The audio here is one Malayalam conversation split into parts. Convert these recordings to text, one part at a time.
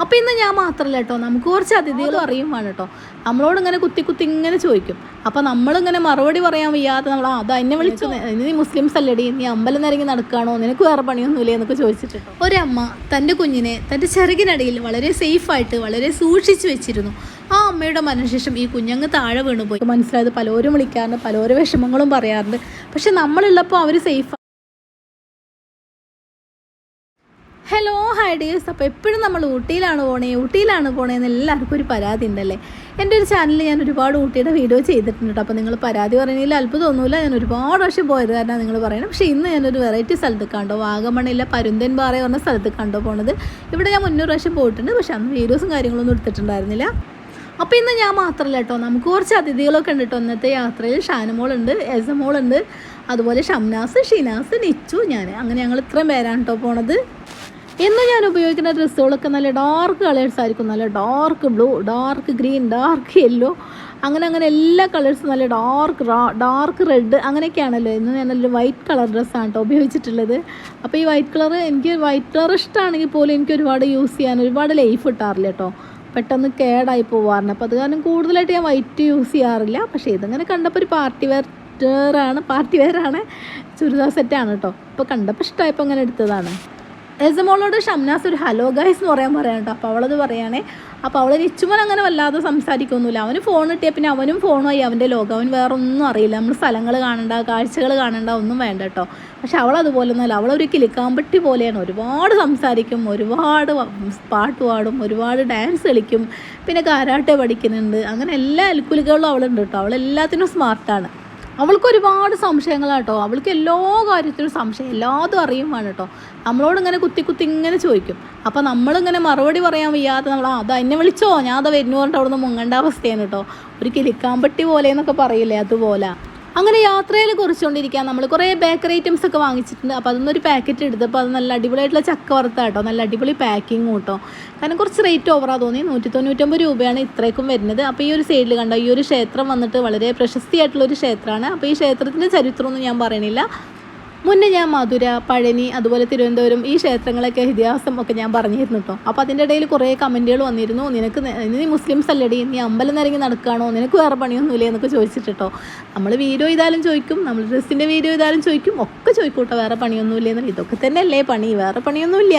അപ്പോൾ ഇന്ന് ഞാൻ മാത്രമല്ല കേട്ടോ. നമുക്ക് കുറച്ച് അതിഥികളും അറിയും വേണം കേട്ടോ. നമ്മളോട് ഇങ്ങനെ കുത്തി കുത്തി ഇങ്ങനെ ചോദിക്കും. അപ്പോൾ നമ്മളിങ്ങനെ മറുപടി പറയാൻ വയ്യാതെ നമ്മൾ ആ, അത് എന്നെ വിളിച്ചു. നീ മുസ്ലിംസ് അല്ലടി നീ അമ്പലം നിരങ്ങി നടക്കുകയാണോ? നിനക്ക് വേറെ പണിയൊന്നുമില്ലേ? എന്നൊക്കെ ചോദിച്ചിട്ട് ഒരമ്മ തന്റെ കുഞ്ഞിനെ തന്റെ ചെറുകിനടിയിൽ വളരെ സേഫായിട്ട് വളരെ സൂക്ഷിച്ചു വെച്ചിരുന്നു. ആ അമ്മയുടെ മരണശേഷം ഈ കുഞ്ഞങ്ങ് താഴെ വീണുപോയി. മനസ്സിലായത് പലരും വിളിക്കാറുണ്ട് പലരും വിഷമങ്ങളും പറയാറുണ്ട്. പക്ഷെ നമ്മളുള്ളപ്പോൾ അവർ സേഫ് ഹലോ ഹായ് ഡിയേഴ്സ് അപ്പോൾ എപ്പോഴും നമ്മൾ ഊട്ടിയിലാണ് പോണേ. ഊട്ടിയിലാണ് പോണേന്ന് എല്ലാവർക്കും ഒരു പരാതി ഉണ്ടല്ലേ? എന്റെ ഒരു ചാനലിൽ ഞാൻ ഒരുപാട് ഊട്ടിയുടെ വീഡിയോ ചെയ്തിട്ടുണ്ട് അപ്പോൾ നിങ്ങൾ പരാതി പറയുന്നതിൽ അത്ഭുതമൊന്നുമില്ല ഞാൻ ഒരുപാട് വർഷം പോയത് കാരണം നിങ്ങൾ പറയണം. പക്ഷേ ഇന്ന് ഞാനൊരു വെറൈറ്റി സ്ഥലത്ത് കണ്ടോ? വാഗമണിലെ പരുന്തൻ പാറ പറഞ്ഞ സ്ഥലത്ത് കണ്ടോ പോണത്? ഇവിടെ ഞാൻ മുന്നൂറ് വർഷം പോയിട്ടുണ്ട്. പക്ഷേ അന്ന് വീഡിയോസും കാര്യങ്ങളൊന്നും എടുത്തിട്ടുണ്ടായിരുന്നില്ല. അപ്പോൾ ഇന്ന് ഞാൻ മാത്രമല്ല കേട്ടോ. നമുക്ക് കുറച്ച് അതിഥികളൊക്കെ ഉണ്ട് കേട്ടോ. ഇന്നത്തെ യാത്രയിൽ ഷാനുമോളുണ്ട് എസമോളുണ്ട് അതുപോലെ ഷംനാസ് ഷിനാസ് നിച്ചു ഞാൻ അങ്ങനെ ഞങ്ങൾ ഇത്രയും പേരാണ് കേട്ടോ പോണത്. ഇന്ന് ഞാൻ ഉപയോഗിക്കുന്ന ഡ്രസ്സുകളൊക്കെ നല്ല ഡാർക്ക് കളേഴ്സ് ആയിരിക്കും. നല്ല dark blue dark green dark yellow അങ്ങനെ അങ്ങനെ എല്ലാ കളേഴ്സും നല്ല ഡാർക്ക് ഡാർക്ക് റെഡ് അങ്ങനെയൊക്കെയാണല്ലോ. ഇന്ന് ഞാൻ നല്ലൊരു വൈറ്റ് കളർ ഡ്രസ്സാണ് കേട്ടോ ഉപയോഗിച്ചിട്ടുള്ളത്. അപ്പോൾ ഈ വൈറ്റ് കളർ എനിക്ക് വൈറ്റ് കളർ ഇഷ്ടമാണെങ്കിൽ പോലും എനിക്ക് ഒരുപാട് യൂസ് ചെയ്യാൻ ഒരുപാട് ലൈഫ് കിട്ടാറില്ല കേട്ടോ പെട്ടെന്ന് കേടായി പോവാറുണ്ട് അപ്പോൾ അത് കാരണം കൂടുതലായിട്ട് ഞാൻ വൈറ്റ് യൂസ് ചെയ്യാറില്ല. പക്ഷേ ഇതിങ്ങനെ കണ്ടപ്പോൾ ഒരു പാർട്ടി വെയർ ആണ് പാർട്ടി വെയറാണ് ചുരിദാർ സെറ്റാണ് കേട്ടോ അപ്പോൾ കണ്ടപ്പോൾ ഇഷ്ടമായപ്പോൾ അങ്ങനെ എടുത്തതാണ്. എസമോളോട് ഷംനാസ് ഒരു ഹലോ ഗൈസ് എന്ന് പറയാൻ പറയാം കേട്ടോ. അപ്പോൾ അവളത് പറയുകയാണേ അപ്പോൾ അവൾ നിച്ചുമൻ അങ്ങനെ വല്ലാതെ സംസാരിക്കൊന്നുമില്ല. അവന് ഫോൺ കിട്ടിയാൽ പിന്നെ അവനും ഫോണുമായി അവന്റെ ലോകം അവൻ വേറെ ഒന്നും അറിയില്ല. നമ്മൾ സ്ഥലങ്ങൾ കാണണ്ട കാഴ്ചകൾ കാണണ്ട ഒന്നും വേണ്ട കേട്ടോ. പക്ഷെ അവൾ അതുപോലെ ഒന്നുമല്ല. അവളൊരു കിളിക്കാമ്പട്ടി പോലെയാണ്. ഒരുപാട് സംസാരിക്കും ഒരുപാട് പാട്ട് പാടും ഒരുപാട് ഡാൻസ് കളിക്കും. പിന്നെ കാരാട്ടെ പഠിക്കുന്നുണ്ട്. അങ്ങനെ എല്ലാ അൽക്കുലികളും അവളുണ്ട് കേട്ടോ. അവൾ എല്ലാത്തിനും സ്മാർട്ടാണ് അവൾക്ക് ഒരുപാട് സംശയങ്ങളാട്ടോ. അവൾക്ക് എല്ലാ കാര്യത്തിലും സംശയം എല്ലാതും അറിയും കേട്ടോ നമ്മളോട് ഇങ്ങനെ കുത്തി കുത്തി ഇങ്ങനെ ചോദിക്കും. അപ്പോൾ നമ്മളിങ്ങനെ മറുപടി പറയാൻ വയ്യാതെ നമ്മൾ അത് എന്നെ വിളിച്ചോ? ഞാൻ അത് വരുന്നു പറഞ്ഞിട്ട് അവിടെ നിന്ന് മുങ്ങേണ്ട അവസ്ഥയാണ് കേട്ടോ ഒരു കിലിക്കാമ്പട്ടി പോലെ എന്നൊക്കെ പറയില്ലേ അതുപോലെ. അങ്ങനെ യാത്രയിൽ കുറിച്ചുകൊണ്ടിരിക്കാൻ നമ്മൾ കുറേ ബേക്കറി ഐറ്റംസ് ഒക്കെ വാങ്ങിച്ചിട്ടുണ്ട്. അപ്പോൾ അതൊന്നും ഒരു പാക്കറ്റ് എടുത്തപ്പോൾ അത് നല്ല അടിപൊളിയായിട്ടുള്ള ചക്ക വറുത്ത കേട്ടോ. നല്ല അടിപൊളി പാക്കിങ് കേട്ടോ. കാരണം കുറച്ച് റേറ്റ് ഓവറാ തോന്നി. നൂറ്റി തൊണ്ണൂറ്റൊമ്പത് രൂപയാണ് ഇത്രയ്ക്കും വരുന്നത്. അപ്പോൾ ഈ ഒരു സൈഡിൽ കണ്ടോ ഈ ഒരു ക്ഷേത്രം വന്നിട്ട് വളരെ പ്രശസ്തിയായിട്ടുള്ള ഒരു ക്ഷേത്രമാണ്. അപ്പോൾ ഈ ക്ഷേത്രത്തിന്റെ ചരിത്രമൊന്നും ഞാൻ പറയണില്ല. മുന്നേ ഞാൻ മധുര പഴനി അതുപോലെ തിരുവനന്തപുരം ഈ ക്ഷേത്രങ്ങളൊക്കെ ഇതിഹാസം ഒക്കെ ഞാൻ പറഞ്ഞിരുന്നു കേട്ടോ അപ്പോൾ അതിന്റെ ഇടയിൽ കുറേ കമന്റുകൾ വന്നിരുന്നു. നിനക്ക് നെ- മുസ്ലിംസ് അല്ലടി നീ അമ്പലം നിരങ്ങി നടക്കുകയാണോ നിനക്ക് വേറെ പണിയൊന്നുമില്ലേ എന്നൊക്കെ ചോദിച്ചിട്ട് നമ്മൾ വീഡിയോ ചെയ്താലും ചോദിക്കും നമ്മൾ ഡ്രസ്സിന്റെ വീഡിയോ ചെയ്താലും ചോദിക്കും ഒക്കെ ചോദിക്കൂട്ടോ കേട്ടോ വേറെ പണിയൊന്നുമില്ലേ എന്നല്ല ഇതൊക്കെ തന്നെയല്ലേ പണി വേറെ പണിയൊന്നുമില്ല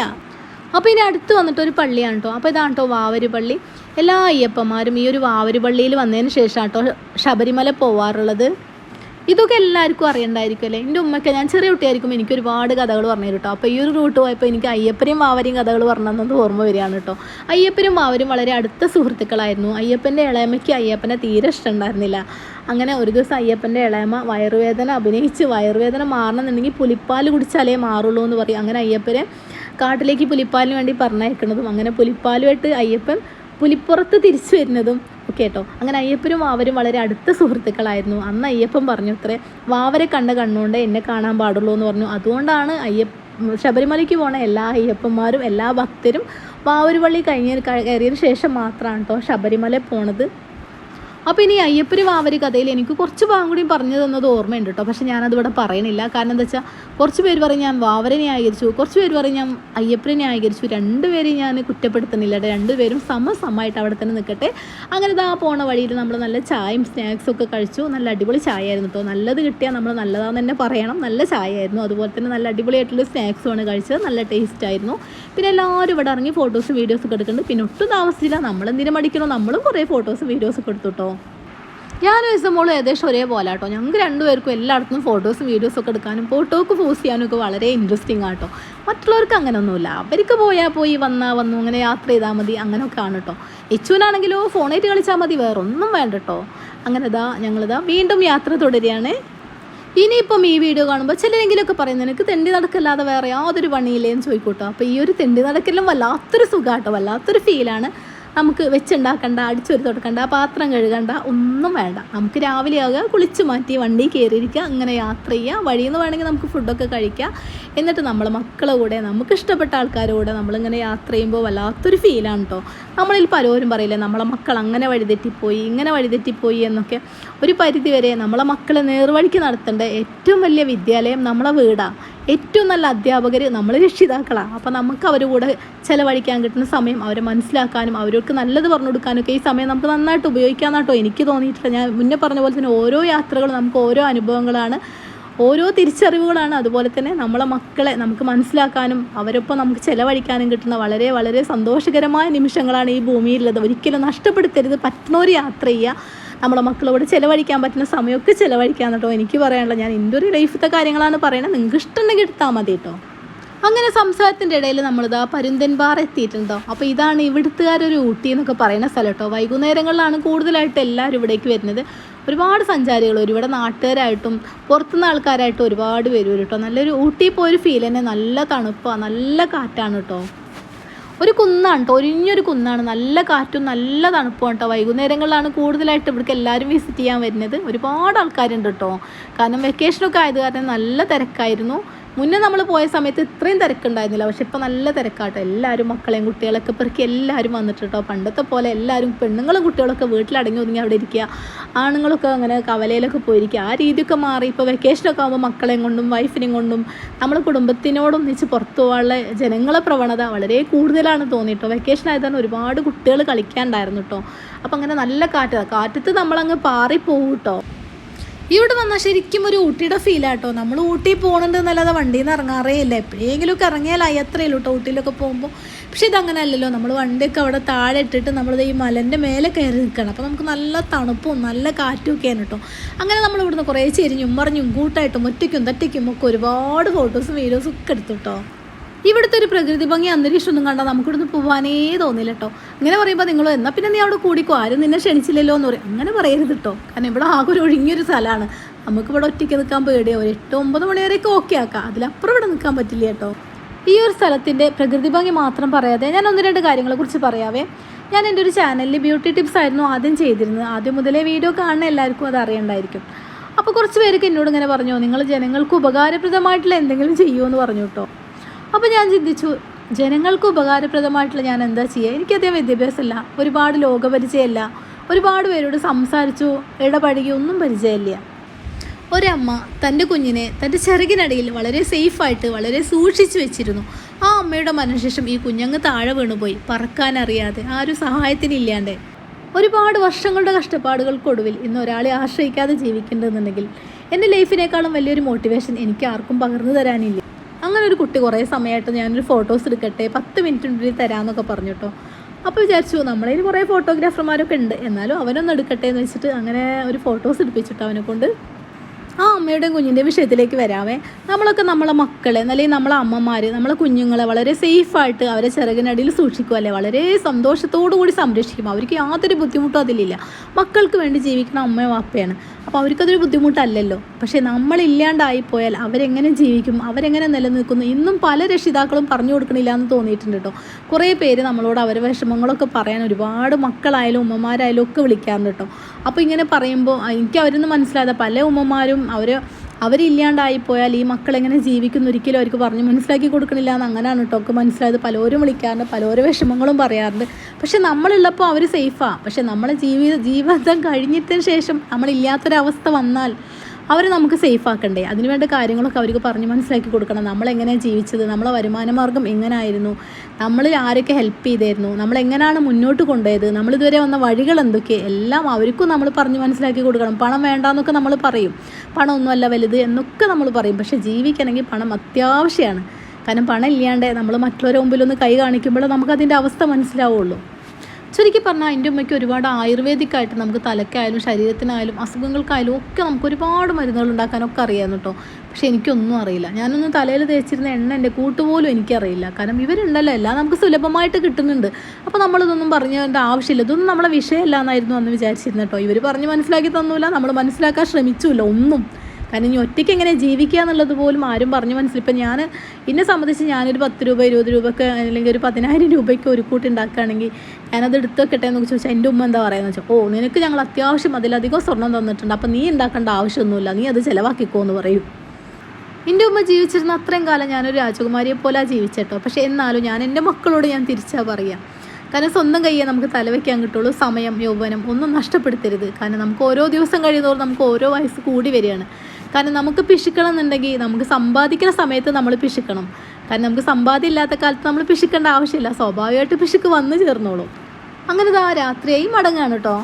അപ്പോൾ ഇനി അടുത്ത് വന്നിട്ട് ഒരു പള്ളിയാണ് കേട്ടോ അപ്പോൾ ഇതാണ് കേട്ടോ വാവര് പള്ളി. എല്ലാ അയ്യപ്പന്മാരും ഈ ഒരു വാവര് പള്ളിയിൽ വന്നതിന് ശേഷമാണ് കേട്ടോ ശബരിമല പോവാറുള്ളത്. ഇതൊക്കെ എല്ലാവർക്കും അറിയണ്ടായിരിക്കും അല്ലേ? എന്റെ ഉമ്മയ്ക്ക് ഞാൻ ചെറിയ കുട്ടിയായിരിക്കും എനിക്ക് ഒരുപാട് കഥകൾ പറഞ്ഞു കേട്ടോ. അപ്പോൾ ഈ ഒരു റൂട്ട് പോയപ്പോൾ എനിക്ക് അയ്യപ്പനെയും വാവരെയും കഥകൾ പറഞ്ഞത് ഓർമ്മ വരികയാണ് കേട്ടോ. അയ്യപ്പനും മാവരും വളരെ അടുത്ത സുഹൃത്തുക്കളായിരുന്നു. അയ്യപ്പന്റെ ഇളയമ്മയ്ക്ക് അയ്യപ്പനെ തീരെ ഇഷ്ടമുണ്ടായിരുന്നില്ല. അങ്ങനെ ഒരു ദിവസം അയ്യപ്പന്റെ ഇളയമ്മ വയറുവേദന അഭിനയിച്ച് വയറുവേദന മാറണമെന്നുണ്ടെങ്കിൽ പുലിപ്പാൽ കുടിച്ചാലേ മാറുള്ളൂ എന്ന് പറയും. അങ്ങനെ അയ്യപ്പനെ കാട്ടിലേക്ക് പുലിപ്പാലിന് വേണ്ടി പറഞ്ഞയക്കുന്നതും അങ്ങനെ പുലിപ്പാലുമായിട്ട് അയ്യപ്പൻ പുലിപ്പുറത്ത് തിരിച്ചു വരുന്നതും ഒക്കെ കേട്ടോ. അങ്ങനെ അയ്യപ്പനും വാവരും വളരെ അടുത്ത സുഹൃത്തുക്കളായിരുന്നു. അന്ന് അയ്യപ്പൻ പറഞ്ഞു അത്രേ വാവരെ കണ്ട കണ്ണുകൊണ്ട് എന്നെ കാണാൻ പാടുള്ളൂ എന്ന് പറഞ്ഞു. അതുകൊണ്ടാണ് അയ്യപ്പ ശബരിമലയ്ക്ക് പോണ എല്ലാ അയ്യപ്പന്മാരും എല്ലാ ഭക്തരും വാവരുവള്ളി കഴിഞ്ഞ കയറിയതിന് ശേഷം മാത്രമാണ് കേട്ടോ ശബരിമല പോണത്. അപ്പോൾ ഇനി അയ്യപ്പര് വാവര് കഥയിൽ എനിക്ക് കുറച്ച് ഭാഗം കൂടി പറഞ്ഞു തന്നത് ഓർമ്മയുണ്ട് കേട്ടോ. പക്ഷെ ഞാനത് ഇവിടെ പറയണില്ല. കാരണം എന്താ വെച്ചാൽ കുറച്ച് പേര് പറയും ഞാൻ വാവരെ ന്യായീകരിച്ചു. കുറച്ച് പേര് പറയും ഞാൻ അയ്യപ്പനെ ന്യായീകരിച്ചു. രണ്ടുപേരെയും ഞാൻ കുറ്റപ്പെടുത്തുന്നില്ല. രണ്ടുപേരും സമസമമായിട്ട് അവിടെ തന്നെ നിൽക്കട്ടെ അങ്ങനെ ഇതാ പോണ വഴിയിൽ നമ്മൾ നല്ല ചായയും സ്നാക്സും ഒക്കെ കഴിച്ചു. നല്ല അടിപൊളി ചായ ആയിരുന്നു കേട്ടോ. നല്ലത് കിട്ടിയാൽ നമ്മൾ നല്ലതാന്ന് തന്നെ പറയണം. നല്ല ചായ ആയിരുന്നു അതുപോലെ തന്നെ നല്ല അടിപൊളിയായിട്ടുള്ള സ്നാക്സുമാണ് കഴിച്ചത്. നല്ല ടേസ്റ്റ് ആയിരുന്നു. പിന്നെ എല്ലാവരും ഇവിടെ ഇറങ്ങി ഫോട്ടോസും വീഡിയോസും ഒക്കെ എടുക്കുന്നുണ്ട്. പിന്നെ ഒട്ടും താമസിച്ചില്ല. നമ്മളെന്തിനും മടിക്കണോ? നമ്മളും കുറേ ഫോട്ടോസും വീഡിയോസും ഒക്കെ എടുത്തു കേട്ടോ. ഞാനും ഇസമോളും ഏകദേശം ഒരേപോലെ കേട്ടോ ഞങ്ങൾക്ക് രണ്ടുപേർക്കും എല്ലായിടത്തും ഫോട്ടോസും വീഡിയോസും ഒക്കെ എടുക്കാനും ഫോട്ടോക്ക് പോസ്റ്റ് ഒക്കെ വളരെ ഇൻട്രസ്റ്റിംഗ് ആട്ടോ. മറ്റുള്ളവർക്ക് അങ്ങനെയൊന്നുമില്ല അവർക്ക് പോയാൽ പോയി വന്നാൽ വന്നു അങ്ങനെ യാത്ര ചെയ്താൽ മതി അങ്ങനെയൊക്കെ ആണ് കേട്ടോ എച്ചുവിനാണെങ്കിലോ ഫോണായിട്ട് കളിച്ചാൽ മതി വേറൊന്നും വേണ്ട കേട്ടോ അങ്ങനെ ഇതാ ഞങ്ങളിതാ വീണ്ടും യാത്ര തുടരുകയാണ്. ഇനിയിപ്പം ഈ വീഡിയോ കാണുമ്പോൾ ചിലരെങ്കിലുമൊക്കെ പറയുന്നത് എനിക്ക് തെണ്ടി നടക്കല്ലാതെ വേറെ യാതൊരു പണിയില്ലേന്ന് ചോദിക്കൂട്ടോ. അപ്പോൾ ഈ ഒരു തെണ്ടി നടക്കലും വല്ലാത്തൊരു സുഖാട്ടോ. വല്ലാത്തൊരു ഫീലാണ് നമുക്ക് വെച്ചുണ്ടാക്കണ്ട അടിച്ചൊരു തുടക്കണ്ട പാത്രം കഴുകണ്ട ഒന്നും വേണ്ട. നമുക്ക് രാവിലെ ആകുക കുളിച്ച് മാറ്റി വണ്ടി കയറിയിരിക്കുക അങ്ങനെ യാത്ര ചെയ്യുക. വഴിയിൽ നിന്ന് വേണമെങ്കിൽ നമുക്ക് ഫുഡൊക്കെ കഴിക്കാം. എന്നിട്ട് നമ്മൾ മക്കളെ കൂടെ നമുക്ക് ഇഷ്ടപ്പെട്ട ആൾക്കാരോടെ നമ്മളിങ്ങനെ യാത്ര ചെയ്യുമ്പോൾ വല്ലാത്തൊരു ഫീലാണ് കേട്ടോ നമ്മളിൽ പലരും പറയില്ലേ നമ്മളെ മക്കൾ അങ്ങനെ വഴിതെറ്റിപ്പോയി ഇങ്ങനെ വഴിതെറ്റിപ്പോയി എന്നൊക്കെ. ഒരു പരിധിവരെ നമ്മളെ മക്കളെ നേർവഴിക്ക് നടത്തേണ്ട ഏറ്റവും വലിയ വിദ്യാലയം നമ്മളെ വീടാണ് ഏറ്റവും നല്ല അധ്യാപകർ നമ്മൾ രക്ഷിതാക്കളാണ് അപ്പോൾ നമുക്ക് അവരുടെ കൂടെ ചിലവഴിക്കാൻ കിട്ടുന്ന സമയം അവരെ മനസ്സിലാക്കാനും അവർക്ക് നല്ലത് പറഞ്ഞു കൊടുക്കാനൊക്കെ ഈ സമയം നമുക്ക് നന്നായിട്ട് ഉപയോഗിക്കാമെന്നാട്ടോ എനിക്ക് തോന്നിയിട്ടില്ല. ഞാൻ മുന്നേ പറഞ്ഞ പോലെ തന്നെ ഓരോ യാത്രകളും നമുക്ക് ഓരോ അനുഭവങ്ങളാണ്. ഓരോ തിരിച്ചറിവുകളാണ്. അതുപോലെ തന്നെ നമ്മളെ മക്കളെ നമുക്ക് മനസ്സിലാക്കാനും അവരൊപ്പം നമുക്ക് ചിലവഴിക്കാനും കിട്ടുന്ന വളരെ വളരെ സന്തോഷകരമായ നിമിഷങ്ങളാണ് ഈ ഭൂമിയിലുള്ളത്. ഒരിക്കലും നഷ്ടപ്പെടുത്തരുത്. പറ്റുന്നൊരു യാത്ര ചെയ്യുക. നമ്മളെ മക്കളോട് ചിലവഴിക്കാൻ പറ്റുന്ന സമയമൊക്കെ ചിലവഴിക്കാൻ കേട്ടോ. എനിക്ക് പറയാനുള്ളത് ഞാൻ എന്റെ ഒരു ലൈഫത്തെ കാര്യങ്ങളാണ് പറയുന്നത്. നിങ്ങൾക്ക് ഇഷ്ടമുണ്ടെങ്കിൽ എടുത്താൽ മതി കേട്ടോ. അങ്ങനെ സംസാരത്തിന്റെ ഇടയിൽ നമ്മളിതാ പരുന്തൻപാറ എത്തിയിട്ടുണ്ടോ? അപ്പോൾ ഇതാണ് ഇവിടുത്തുകാരൊരു ഊട്ടി എന്നൊക്കെ പറയുന്ന സ്ഥലം കേട്ടോ. വൈകുന്നേരങ്ങളിലാണ് കൂടുതലായിട്ട് എല്ലാവരും ഇവിടേക്ക് വരുന്നത്. ഒരുപാട് സഞ്ചാരികൾ ഒരുപാട് നാട്ടുകാരായിട്ടും പുറത്തുനിന്ന് ആൾക്കാരായിട്ടും ഒരുപാട് വരും കേട്ടോ. നല്ലൊരു ഊട്ടി പോയൊരു ഫീൽ തന്നെ. നല്ല തണുപ്പാണ് നല്ല കാറ്റാണ് കേട്ടോ. ഒരു കുന്നാണ് കേട്ടോ ഒരിഞ്ഞൊരു കുന്നാണ്. നല്ല കാറ്റും നല്ല തണുപ്പും കേട്ടോ വൈകുന്നേരങ്ങളിലാണ് കൂടുതലായിട്ട് ഇവിടേക്ക് എല്ലാവരും വിസിറ്റ് ചെയ്യാൻ വരുന്നത്. ഒരുപാട് ആൾക്കാരുണ്ട് കേട്ടോ കാരണം വെക്കേഷനൊക്കെ ആയത് കാരണം നല്ല തിരക്കായിരുന്നു. മുന്നേ നമ്മൾ പോയ സമയത്ത് ഇത്രയും തിരക്കുണ്ടായിരുന്നില്ല. പക്ഷെ ഇപ്പോൾ നല്ല തിരക്കാട്ടോ. എല്ലാവരും മക്കളെയും കുട്ടികളൊക്കെ പെറുക്കി എല്ലാവരും വന്നിട്ട് കേട്ടോ പണ്ടത്തെ പോലെ എല്ലാവരും പെണ്ണുങ്ങളും കുട്ടികളൊക്കെ വീട്ടിലടങ്ങി ഒതുങ്ങി അവിടെ ഇരിക്കുക. ആണുങ്ങളൊക്കെ അങ്ങനെ കവലയിലൊക്കെ പോയിരിക്കുക. ആ രീതിയൊക്കെ മാറി ഇപ്പോൾ വെക്കേഷനൊക്കെ ആകുമ്പോൾ മക്കളെയും കൊണ്ടും വൈഫിനെയും കൊണ്ടും നമ്മൾ കുടുംബത്തിനോടൊന്നിച്ച് പുറത്തു പോകാനുള്ള ജനങ്ങളെ പ്രവണത വളരെ കൂടുതലാണ് തോന്നിയിട്ടോ. വെക്കേഷൻ ആയതാണ് ഒരുപാട് കുട്ടികൾ കളിക്കാനുണ്ടായിരുന്നു കേട്ടോ അപ്പം അങ്ങനെ നല്ല കാറ്റ്. കാറ്റത്ത് നമ്മളങ്ങ് പാറി പോകും കേട്ടോ ഇവിടെ വന്നാൽ ശരിക്കും ഒരു ഊട്ടിയുടെ ഫീലാട്ടോ നമ്മൾ ഊട്ടി പോകുന്നുണ്ട് എന്നല്ലാതെ വണ്ടിയിൽ നിന്ന് ഇറങ്ങാറേ ഇല്ല. എപ്പോഴെങ്കിലുമൊക്കെ ഇറങ്ങിയാലായി അത്രയേ കേട്ടോ ഊട്ടിയിലൊക്കെ പോകുമ്പോൾ പക്ഷെ ഇതങ്ങനെ അല്ലല്ലോ നമ്മൾ വണ്ടിയൊക്കെ അവിടെ താഴെ ഇട്ടിട്ട് നമ്മൾ ഈ മലന്റെ മേലെ കയറി നിൽക്കണം അപ്പോൾ നമുക്ക് നല്ല തണുപ്പും നല്ല കാറ്റും ഒക്കെയാണ് കേട്ടോ അങ്ങനെ നമ്മൾ ഇവിടുന്ന് കുറേ ചെരിഞ്ഞും മറിഞ്ഞും കൂട്ടായിട്ടും ഒറ്റയ്ക്കും തട്ടിക്കും ഒക്കെ ഒരുപാട് ഫോട്ടോസും വീഡിയോസും ഒക്കെ എടുത്തു കേട്ടോ ഇവിടുത്തെ ഒരു പ്രകൃതി ഭംഗി അന്തരീക്ഷം ഒന്നും കണ്ടാൽ നമുക്കിവിടുന്ന് പോകാനേ തോന്നില്ല കേട്ടോ ഇങ്ങനെ പറയുമ്പോൾ നിങ്ങൾ എന്നാൽ പിന്നെ നീ അവിടെ കൂടിക്കോ? ആരും നിന്നെ ക്ഷണിച്ചില്ലല്ലോ എന്ന് പറയും. അങ്ങനെ പറയരുത് കേട്ടോ കാരണം ഇവിടെ ആകെ ഒരു ഒഴിഞ്ഞൊരു സ്ഥലമാണ് നമുക്കിവിടെ ഒറ്റയ്ക്ക് നിൽക്കാൻ പേടിയോ. ഒരു എട്ട് ഒമ്പത് മണി വരെയൊക്കെ ഓക്കെ ആക്കാം. അതിലപ്പുറം ഇവിടെ നിൽക്കാൻ പറ്റില്ല കേട്ടോ ഈ ഒരു സ്ഥലത്തിന്റെ പ്രകൃതി ഭംഗി മാത്രം പറയാതെ ഞാൻ ഒന്ന് രണ്ട് കാര്യങ്ങളെക്കുറിച്ച് പറയാവേ. ഞാൻ എന്റെ ഒരു ചാനലിൽ ബ്യൂട്ടി ടിപ്സ് ആയിരുന്നു ആദ്യം ചെയ്തിരുന്നത്. ആദ്യം മുതലേ വീഡിയോ കാണുന്ന എല്ലാവർക്കും അത് അറിയണ്ടായിരിക്കും. അപ്പോൾ കുറച്ച് പേർക്ക് എന്നോട് ഇങ്ങനെ പറഞ്ഞു നിങ്ങൾ ജനങ്ങൾക്ക് ഉപകാരപ്രദമായിട്ടുള്ള എന്തെങ്കിലും ചെയ്യുമോ എന്ന് പറഞ്ഞു കേട്ടോ അപ്പോൾ ഞാൻ ചിന്തിച്ചു ജനങ്ങൾക്ക് ഉപകാരപ്രദമായിട്ടുള്ള ഞാൻ എന്താ ചെയ്യുക എനിക്കധികം വിദ്യാഭ്യാസമില്ല. ഒരുപാട് ലോകപരിചയമില്ല. ഒരുപാട് പേരോട് സംസാരിച്ചു ഇടപഴകി ഒന്നും പരിചയമില്ല. ഒരമ്മ തന്റെ കുഞ്ഞിനെ തന്റെ ചെറുകിനടിയിൽ വളരെ സേഫായിട്ട് വളരെ സൂക്ഷിച്ചു വെച്ചിരുന്നു. ആ അമ്മയുടെ മരണശേഷം ഈ കുഞ്ഞങ്ങ് താഴെ വീണുപോയി പറക്കാനറിയാതെ ആരും സഹായത്തിനില്ലാണ്ട്. ഒരുപാട് വർഷങ്ങളുടെ കഷ്ടപ്പാടുകൾക്കൊടുവിൽ ഇന്ന് ഒരാളെ ആശ്രയിക്കാതെ ജീവിക്കേണ്ടതെന്നുണ്ടെങ്കിൽ എന്റെ ലൈഫിനേക്കാളും വലിയൊരു മോട്ടിവേഷൻ എനിക്ക് ആർക്കും പകർന്നു തരാനില്ല. അങ്ങനെ ഒരു കുട്ടി കുറേ സമയമായിട്ട് ഞാനൊരു ഫോട്ടോസ് എടുക്കട്ടെ പത്ത് മിനിറ്റിനുള്ളിൽ തരാമെന്നൊക്കെ പറഞ്ഞു കേട്ടോ അപ്പോൾ വിചാരിച്ചു നമ്മളതിൽ കുറേ ഫോട്ടോഗ്രാഫർമാരൊക്കെ ഉണ്ട്. എന്നാലും അവനൊന്ന് എടുക്കട്ടെ എന്ന് വെച്ചിട്ട് അങ്ങനെ ഒരു ഫോട്ടോസ് എടുപ്പിച്ചിട്ട് അവനെ കൊണ്ട് ആ അമ്മയുടെയും കുഞ്ഞിന്റെ വിഷയത്തിലേക്ക് വരാമേ നമ്മളൊക്കെ നമ്മളെ മക്കളെ അല്ലെങ്കിൽ നമ്മളെ അമ്മമാർ നമ്മളെ കുഞ്ഞുങ്ങളെ വളരെ സേഫായിട്ട് അവരെ ചിറകിനടിയിൽ സൂക്ഷിക്കും അല്ലേ? വളരെ സന്തോഷത്തോടു കൂടി സംരക്ഷിക്കും. അവർക്ക് യാതൊരു ബുദ്ധിമുട്ടും അതിലില്ല. മക്കൾക്ക് വേണ്ടി ജീവിക്കുന്ന അമ്മയും അപ്പയാണ്. അപ്പോൾ അവർക്കതൊരു ബുദ്ധിമുട്ടല്ലല്ലോ. പക്ഷേ നമ്മളില്ലാണ്ടായിപ്പോയാൽ അവരെങ്ങനെ ജീവിക്കും? അവരെങ്ങനെ നിലനിൽക്കുന്നു? ഇന്നും പല രക്ഷിതാക്കളും പറഞ്ഞു കൊടുക്കണില്ല എന്ന് തോന്നിയിട്ടുണ്ട് കേട്ടോ കുറേ പേര് നമ്മളോട് അവരുടെ വിഷമങ്ങളൊക്കെ പറയാൻ ഒരുപാട് മക്കളായാലും ഉമ്മമാരായാലും ഒക്കെ വിളിക്കാറുണ്ട് കേട്ടോ അപ്പോൾ ഇങ്ങനെ പറയുമ്പോൾ എനിക്ക് അവരൊന്നും മനസ്സിലാകാതെ പല ഉമ്മമാരും അവർ അവരില്ലാണ്ടായിപ്പോയാൽ ഈ മക്കൾ എങ്ങനെ ജീവിക്കുന്നു? ഒരിക്കലും അവർക്ക് പറഞ്ഞ് മനസ്സിലാക്കി കൊടുക്കണില്ല എന്ന് അങ്ങനെയാണ് കേട്ടോ ഒക്കെ മനസ്സിലായത്. പലരും വിളിക്കാറുണ്ട് പലരും വിഷമങ്ങളും പറയാറുണ്ട്. പക്ഷെ നമ്മളുള്ളപ്പോൾ അവർ സേഫാണ് പക്ഷെ നമ്മളെ ജീവിത ജീവിതം കഴിഞ്ഞിട്ടതിന് ശേഷം നമ്മളില്ലാത്തൊരവസ്ഥ വന്നാൽ അവരെ നമുക്ക് സേഫ് ആക്കണ്ടേ അതിനുവേണ്ട കാര്യങ്ങളൊക്കെ അവർക്ക് പറഞ്ഞ് മനസ്സിലാക്കി കൊടുക്കണം. നമ്മളെങ്ങനെയാണ് ജീവിച്ചത്? നമ്മളെ വരുമാന മാർഗം എങ്ങനെയായിരുന്നു നമ്മളിൽ ആരൊക്കെ ഹെൽപ്പ് ചെയ്തായിരുന്നു? നമ്മളെങ്ങനെയാണ് മുന്നോട്ട് കൊണ്ടുപോയത്? നമ്മളിതുവരെ വന്ന വഴികൾ എന്തൊക്കെ? എല്ലാം അവർക്കും നമ്മൾ പറഞ്ഞ് മനസ്സിലാക്കി കൊടുക്കണം. പണം വേണ്ടാന്നൊക്കെ നമ്മൾ പറയും. പണമൊന്നുമല്ല വലുത് എന്നൊക്കെ നമ്മൾ പറയും. പക്ഷേ ജീവിക്കണമെങ്കിൽ പണം അത്യാവശ്യമാണ്. കാരണം പണം ഇല്ലാണ്ട് നമ്മൾ മറ്റുള്ളവരെ മുമ്പിലൊന്ന് കൈ കാണിക്കുമ്പോൾ നമുക്കതിന്റെ അവസ്ഥ മനസ്സിലാവുള്ളൂ. ചുരുക്കി പറഞ്ഞാൽ എന്റെ ഉമ്മയ്ക്ക് ഒരുപാട് ആയുർവേദിക്കായിട്ട് നമുക്ക് തലക്കായാലും ശരീരത്തിനായാലും അസുഖങ്ങൾക്കായാലും ഒക്കെ നമുക്ക് ഒരുപാട് മരുന്നുകൾ ഉണ്ടാക്കാനൊക്കെ അറിയാമെന്ന് കേട്ടോ. പക്ഷെ എനിക്കൊന്നും അറിയില്ല. ഞാനൊന്നും തലയിൽ തേച്ചിരുന്ന എണ്ണ എന്റെ കൂട്ടുപോലും എനിക്കറിയില്ല. കാരണം ഇവരുണ്ടല്ലോ എല്ലാം നമുക്ക് സുലഭമായിട്ട് കിട്ടുന്നുണ്ട്. അപ്പോൾ നമ്മളിതൊന്നും പറഞ്ഞതിന്റെ ആവശ്യമില്ല. ഇതൊന്നും നമ്മളെ വിഷയമല്ല എന്നായിരുന്നു അന്ന് വിചാരിച്ചിരുന്നു കേട്ടോ. ഇവർ പറഞ്ഞ് മനസ്സിലാക്കി തന്നില്ല നമ്മൾ മനസ്സിലാക്കാൻ ശ്രമിച്ചില്ല ഒന്നും. കാരണം ഇനി ഒറ്റയ്ക്ക് എങ്ങനെ ജീവിക്കുക എന്നുള്ളത് പോലും ആരും പറഞ്ഞു മനസ്സിലായി ഇപ്പം ഞാൻ എന്നെ സംബന്ധിച്ച് ഞാനൊരു പത്ത് രൂപ ഇരുപത് രൂപയ്ക്ക് അല്ലെങ്കിൽ ഒരു പതിനായിരം രൂപയ്ക്ക് ഒരു കൂട്ടുണ്ടാക്കുകയാണെങ്കിൽ ഞാനത് എടുത്ത് വെക്കട്ടെ എന്ന് ചോദിച്ചാൽ എന്റെ ഉമ്മ എന്താ പറയുന്നത് വെച്ചാൽ ഓ നിനക്ക് ഞങ്ങൾ അത്യാവശ്യം അതിലധികം സ്വർണം തന്നിട്ടുണ്ട്. അപ്പം നീ ഉണ്ടാക്കേണ്ട ആവശ്യമൊന്നുമില്ല. നീ അത് ചിലവാക്കിക്കോ എന്ന് പറയും. എന്റെ ഉമ്മ ജീവിച്ചിരുന്ന അത്രയും കാലം ഞാനൊരു രാജകുമാരിയെ പോലെ ജീവിച്ചേട്ടോ. പക്ഷേ എന്നാലും ഞാൻ എന്റെ മക്കളോട് ഞാൻ തിരിച്ചാ പറയാം. കാരണം സ്വന്തം കയ്യെ നമുക്ക് തലവയ്ക്കാൻ കിട്ടുള്ളൂ. സമയം യൗവനം ഒന്നും നഷ്ടപ്പെടുത്തരുത്. കാരണം നമുക്ക് ഓരോ ദിവസം കഴിയുന്നതോറും നമുക്ക് ഓരോ വയസ്സ് കൂടി വരികയാണ്. കാരണം നമുക്ക് പിശുക്കണം എന്നുണ്ടെങ്കിൽ നമുക്ക് സമ്പാദിക്കുന്ന സമയത്ത് നമ്മൾ പിശുക്കണം. കാരണം നമുക്ക് സമ്പാദ്യം ഇല്ലാത്ത കാലത്ത് നമ്മൾ പിശുക്കേണ്ട ആവശ്യമില്ല. സ്വാഭാവികമായിട്ട് പിശുക്ക് വന്നു ചേർന്നോളും. അങ്ങനെ ഇതാ രാത്രിയായി മടങ്ങാണ് കേട്ടോ